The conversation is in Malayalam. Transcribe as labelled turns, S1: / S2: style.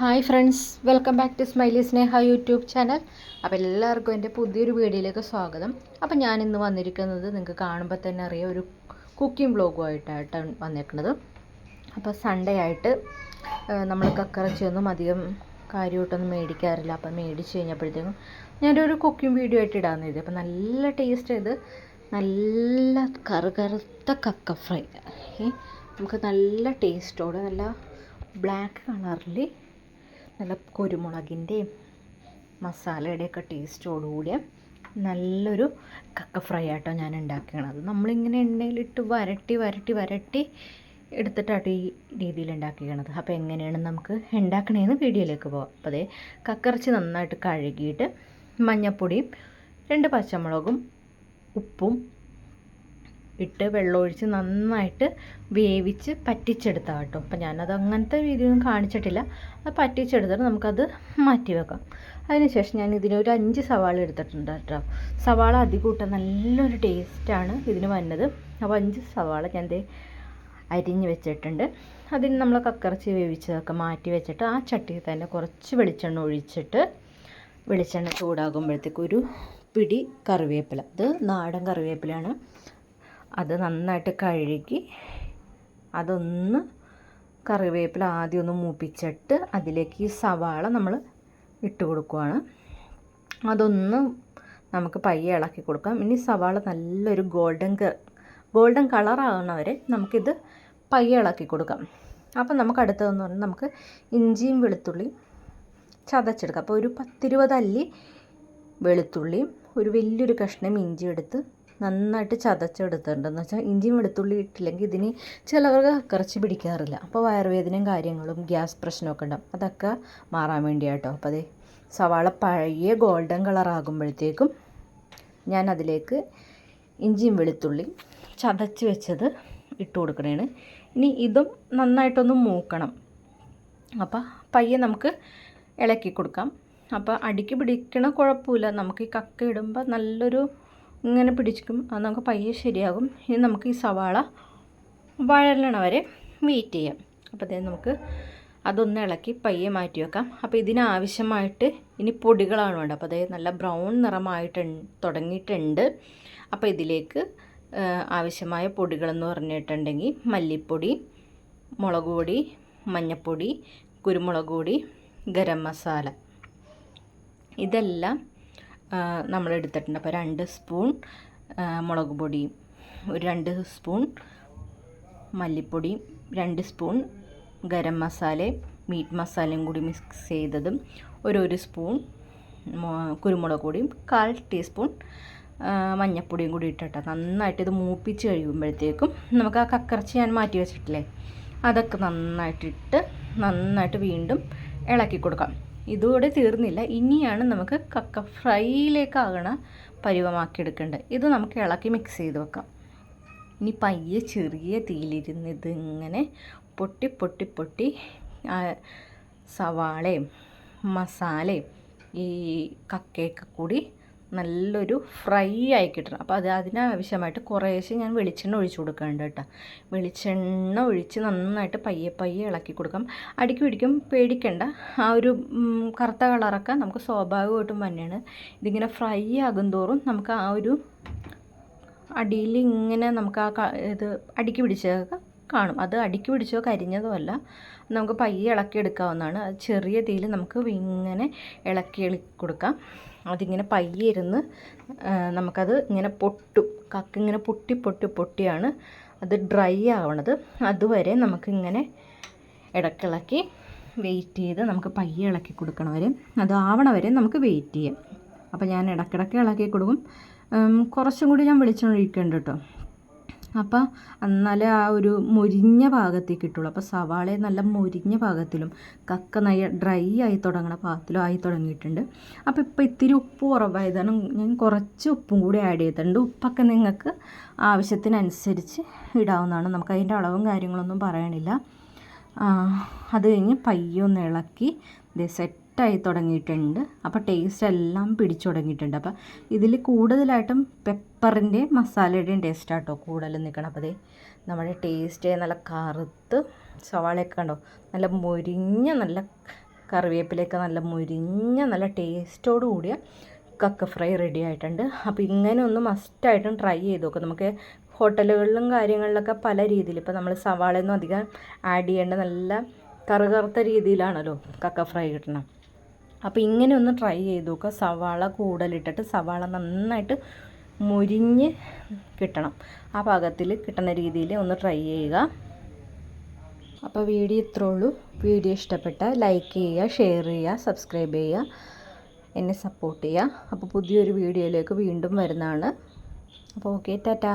S1: Hi friends welcome back to smiley Sneha YouTube channel. അപ്പോൾ എല്ലാവർക്കും എന്റെ പുതിയൊരു വീഡിയോയിലേക്ക് സ്വാഗതം. അപ്പോൾ ഞാൻ ഇന്ന് വന്നിരിക്കുന്നത് നിങ്ങൾക്ക് കാണുമ്പോൾ തന്നെ അറിയ ഒരു കുക്കിംഗ് ബ്ലോഗുമായിട്ടാണ് വന്നേക്കുന്നത് അപ്പോൾ സൺഡേ ആയിട്ട് നമ്മൾ കക്കറച്ചിയൊന്നും അധികം കാര്യമായിട്ടൊന്നും മേടിക്കാറില്ല. അപ്പം മേടിച്ച് കഴിഞ്ഞപ്പോഴത്തേക്കും ഞാനൊരു കുക്കിംഗ് വീഡിയോ ആയിട്ട് ഇടാമെന്ന് ഇത് അപ്പോൾ നല്ല ടേസ്റ്റ് ചെയ്ത് നല്ല കറുകറുത്ത കക്ക ഫ്രൈ. നമുക്ക് നല്ല ടേസ്റ്റോടെ നല്ല ബ്ലാക്ക് കളറിൽ നല്ല കുരുമുളകിന്റെയും മസാലയുടെയൊക്കെ ടേസ്റ്റോടുകൂടിയ നല്ലൊരു കക്ക ഫ്രൈ ആട്ടോ ഞാൻ ഉണ്ടാക്കണത്. നമ്മളിങ്ങനെ എണ്ണയിലിട്ട് വരട്ടി വരട്ടി വരട്ടി എടുത്തിട്ടാട്ടോ ഈ രീതിയിൽ ഉണ്ടാക്കിക്കണത്. അപ്പോൾ എങ്ങനെയാണ് നമുക്ക് ഉണ്ടാക്കണേന്ന് വീഡിയോയിലേക്ക് പോകാം അപ്പോൾ അതേ കക്കറച്ചി നന്നായിട്ട് കഴുകിയിട്ട് മഞ്ഞപ്പൊടിയും രണ്ട് പച്ചമുളകും ഉപ്പും ഇട്ട് വെള്ളമൊഴിച്ച് നന്നായിട്ട് വേവിച്ച് പറ്റിച്ചെടുത്താൽ കേട്ടോ. അപ്പം ഞാനത് അങ്ങനത്തെ രീതിയൊന്നും കാണിച്ചിട്ടില്ല. അത് പറ്റിച്ചെടുത്തിട്ട് നമുക്കത് മാറ്റി വെക്കാം. അതിനുശേഷം ഞാൻ ഇതിനൊരു അഞ്ച് സവാള എടുത്തിട്ടുണ്ട് കേട്ടോ. സവാള അധികൂട്ട നല്ലൊരു ടേസ്റ്റാണ് ഇതിന് വന്നത്. അപ്പോൾ അഞ്ച് സവാള ഞാൻ ദേ അരിഞ്ഞ് വെച്ചിട്ടുണ്ട്. അതിന് നമ്മൾ കക്കറച്ചി വേവിച്ചതൊക്കെ മാറ്റി വെച്ചിട്ട് ആ ചട്ടിയിൽ തന്നെ കുറച്ച് വെളിച്ചെണ്ണ ഒഴിച്ചിട്ട് വെളിച്ചെണ്ണ ചൂടാകുമ്പോഴത്തേക്ക് ഒരു പിടി കറിവേപ്പില. ഇത് നാടൻ കറിവേപ്പിലയാണ്. അത് നന്നായിട്ട് കഴുകി അതൊന്ന് കറിവേപ്പില ആദ്യം ഒന്ന് മൂപ്പിച്ചിട്ട് അതിലേക്ക് ഈ സവാള നമ്മൾ ഇട്ട് കൊടുക്കുവാണ്. അതൊന്ന് നമുക്ക് പയ്യെ ഇളക്കി കൊടുക്കാം. ഇനി സവാള നല്ലൊരു ഗോൾഡൻ ഗോൾഡൻ കളറാകുന്നവരെ നമുക്കിത് പയ്യെ ഇളക്കി കൊടുക്കാം. അപ്പം നമുക്ക് അടുത്തതെന്ന് പറഞ്ഞാൽ നമുക്ക് ഇഞ്ചിയും വെളുത്തുള്ളിയും ചതച്ചെടുക്കാം. അപ്പോൾ ഒരു പത്തിരുപത് അല്ലി വെളുത്തുള്ളിയും ഒരു വലിയൊരു കഷ്ണം ഇഞ്ചി എടുത്ത് നന്നായിട്ട് ചതച്ചെടുത്തിട്ടുണ്ടെന്ന് വെച്ചാൽ ഇഞ്ചിയും വെളുത്തുള്ളി ഇട്ടില്ലെങ്കിൽ ഇതിന് ചിലവർക്ക് കറച്ച് പിടിക്കാറില്ല. അപ്പോൾ വയറുവേദനയും കാര്യങ്ങളും ഗ്യാസ് പ്രശ്നമൊക്കെ ഉണ്ടാവും. അതൊക്കെ മാറാൻ വേണ്ടിയാട്ടോ. അപ്പോൾ അതേ സവാള പഴയ ഗോൾഡൻ കളറാകുമ്പോഴത്തേക്കും ഞാൻ അതിലേക്ക് ഇഞ്ചിയും വെളുത്തുള്ളി ചതച്ച് വെച്ചത് ഇട്ട് കൊടുക്കണേണ്. ഇനി ഇതും നന്നായിട്ടൊന്ന് മൂക്കണം. അപ്പോൾ പയ്യെ നമുക്ക് ഇളക്കി കൊടുക്കാം. അപ്പോൾ അടിക്ക് പിടിക്കണ കുഴപ്പമില്ല. നമുക്ക് ഈ കക്ക ഇടുമ്പോൾ നല്ലൊരു ഇങ്ങനെ പിടിച്ചിക്കും അത് നമുക്ക് പയ്യെ ശരിയാകും. ഇനി നമുക്ക് ഈ സവാള വഴലണ വരെ വെയിറ്റ് ചെയ്യാം. അപ്പോൾ അതേ നമുക്ക് അതൊന്ന് ഇളക്കി പയ്യെ മാറ്റി വെക്കാം. അപ്പോൾ ഇതിനാവശ്യമായിട്ട് ഇനി പൊടികളാണ് വേണ്ടത്. അപ്പോൾ അതായത് നല്ല ബ്രൗൺ നിറമായിട്ട് തുടങ്ങിയിട്ടുണ്ട്. അപ്പോൾ ഇതിലേക്ക് ആവശ്യമായ പൊടികളെന്ന് പറഞ്ഞിട്ടുണ്ടെങ്കിൽ മല്ലിപ്പൊടി മുളക് പൊടി മഞ്ഞൾപ്പൊടി കുരുമുളക് പൊടി ഗരം മസാല. ഇതെല്ലാം നമ്മൾ എടുത്തിട്ടുണ്ട്. അപ്പോൾ രണ്ട് സ്പൂൺ മുളക് പൊടിയും ഒരു രണ്ട് സ്പൂൺ മല്ലിപ്പൊടിയും രണ്ട് സ്പൂൺ ഗരം മസാലയും മീറ്റ് മസാലയും കൂടി മിക്സ് ചെയ്തതും ഒരു ഒരു സ്പൂൺ കുരുമുളക് പൊടിയും കാൽ ടീസ്പൂൺ മഞ്ഞപ്പൊടിയും കൂടി ഇട്ടിട്ട് നന്നായിട്ട് ഇത് മൂപ്പിച്ച് കഴിയുമ്പോഴത്തേക്കും നമുക്ക് ആ കക്കറച്ചി ഞാൻ മാറ്റി വെച്ചിട്ടില്ലേ അതൊക്കെ നന്നായിട്ടിട്ട് നന്നായിട്ട് വീണ്ടും ഇളക്കി കൊടുക്കാം. ഇതുകൂടെ തീർന്നില്ല. ഇനിയാണ് നമുക്ക് കക്ക ഫ്രൈയിലേക്കാകണ പരുവമാക്കിയെടുക്കേണ്ടത്. ഇത് നമുക്ക് ഇളക്കി മിക്സ് ചെയ്ത് വെക്കാം. ഇനി പയ്യെ ചെറിയ തീയിലിരുന്ന് ഇതിങ്ങനെ പൊട്ടി പൊട്ടി പൊട്ടി സവാളയും മസാലയും ഈ കക്കയൊക്കെ കൂടി നല്ലൊരു ഫ്രൈ ആയി കിട്ടണം. അപ്പോൾ അത് അതിനാവശ്യമായിട്ട് കുറേശ്ശെ ഞാൻ വെളിച്ചെണ്ണ ഒഴിച്ചു കൊടുക്കുന്നുണ്ട് കേട്ടോ. വെളിച്ചെണ്ണ ഒഴിച്ച് നന്നായിട്ട് പയ്യെ പയ്യെ ഇളക്കി കൊടുക്കാം. അടിക്ക് പിടിക്കും പേടിക്കണ്ട. ആ ഒരു കറുത്ത കളറൊക്കെ നമുക്ക് സ്വാഭാവികമായിട്ടും തന്നെയാണ്. ഇതിങ്ങനെ ഫ്രൈ ആകും തോറും നമുക്ക് ആ ഒരു അടിയിൽ ഇങ്ങനെ നമുക്ക് ആ ഇത് അടിക്ക് പിടിച്ചതൊക്കെ കാണും. അത് അടുക്കി പിടിച്ചോ കരിഞ്ഞതോ അല്ല. നമുക്ക് പയ്യെ ഇളക്കി എടുക്കാവുന്നതാണ്. അത് ചെറിയ തീയിൽ നമുക്ക് ഇങ്ങനെ ഇളക്കി കൊടുക്കാം. അതിങ്ങനെ പയ്യെ ഇരുന്ന് നമുക്കത് ഇങ്ങനെ പൊട്ടും. കക്ക ഇങ്ങനെ പൊട്ടി പൊട്ടി പൊട്ടിയാണ് അത് ഡ്രൈ ആവണത്. അതുവരെ നമുക്കിങ്ങനെ ഇടക്കിളക്കി വെയിറ്റ് ചെയ്ത് നമുക്ക് പയ്യെ ഇളക്കി കൊടുക്കണം വരെ. അത് ആവണ വരെ നമുക്ക് വെയിറ്റ് ചെയ്യാം. അപ്പോൾ ഞാൻ ഇടക്കിടക്ക് ഇളക്കി കൊടുക്കും. കുറച്ചും കൂടി ഞാൻ ഒഴിക്കുന്നുണ്ട് കേട്ടോ. അപ്പോൾ എന്നാലേ ആ ഒരു മുരിഞ്ഞ ഭാഗത്തേക്ക് കിട്ടുള്ളൂ അപ്പോൾ സവാളയെ നല്ല മുരിഞ്ഞ ഭാഗത്തിലും കക്ക നയ ഡ്രൈ ആയി തുടങ്ങണ ഭാഗത്തിലും ആയി തുടങ്ങിയിട്ടുണ്ട്. അപ്പോൾ ഇപ്പോൾ ഇത്തിരി ഉപ്പ് കുറവായതാണ്. ഞാൻ കുറച്ച് ഉപ്പും കൂടി ആഡ് ചെയ്തിട്ടുണ്ട്. ഉപ്പൊക്കെ നിങ്ങൾക്ക് ആവശ്യത്തിനനുസരിച്ച് ഇടാവുന്നതാണ്. നമുക്ക് അതിന്റെ അളവും കാര്യങ്ങളൊന്നും പറയണില്ല. അത് കഴിഞ്ഞ് പയ്യൊന്ന് ഇളക്കി ഇത് സെറ്റായി തുടങ്ങിയിട്ടുണ്ട്. അപ്പോൾ ടേസ്റ്റ് എല്ലാം പിടിച്ചു തുടങ്ങിയിട്ടുണ്ട്. അപ്പോൾ ഇതിൽ കൂടുതലായിട്ടും പെപ്പറിന്റെ മസാലയുടെയും ടേസ്റ്റ് ആട്ടോ കൂടുതൽ നിൽക്കണം അപ്പോൾ അതേ നമ്മുടെ ടേസ്റ്റ് നല്ല കറുത്ത് സവാളയൊക്കെ കണ്ടോ? നല്ല മുരിഞ്ഞ നല്ല കറിവേപ്പിലൊക്കെ നല്ല മുരിഞ്ഞ നല്ല ടേസ്റ്റോടു കൂടിയ കക്ക ഫ്രൈ റെഡി ആയിട്ടുണ്ട്. അപ്പോൾ ഇങ്ങനെ ഒന്ന് മസ്റ്റായിട്ടും ട്രൈ ചെയ്ത് നോക്കാം. നമുക്ക് ഹോട്ടലുകളിലും കാര്യങ്ങളിലൊക്കെ പല രീതിയിൽ ഇപ്പോൾ നമ്മൾ സവാളയൊന്നും അധികം ആഡ് ചെയ്യേണ്ട നല്ല കറുകറുത്ത രീതിയിലാണല്ലോ കക്ക ഫ്രൈ കിട്ടണം. അപ്പോൾ ഇങ്ങനെ ഒന്ന് ട്രൈ ചെയ്ത് നോക്കുക സവാള കൂടുതലിട്ടിട്ട് സവാള നന്നായിട്ട് മുരിഞ്ഞ് കിട്ടണം. ആ പാകത്തിൽ കിട്ടുന്ന രീതിയിൽ ഒന്ന് ട്രൈ ചെയ്യുക. അപ്പോൾ വീഡിയോ ഇത്രേ ഉള്ളൂ. വീഡിയോ ഇഷ്ടപ്പെട്ട ലൈക്ക് ചെയ്യുക ഷെയർ ചെയ്യുക സബ്സ്ക്രൈബ് ചെയ്യുക എന്നെ സപ്പോർട്ട് ചെയ്യുക. അപ്പോൾ പുതിയൊരു വീഡിയോയിലേക്ക് വീണ്ടും വരുന്നതാണ്. അപ്പോൾ ഓക്കെ ടാറ്റാ.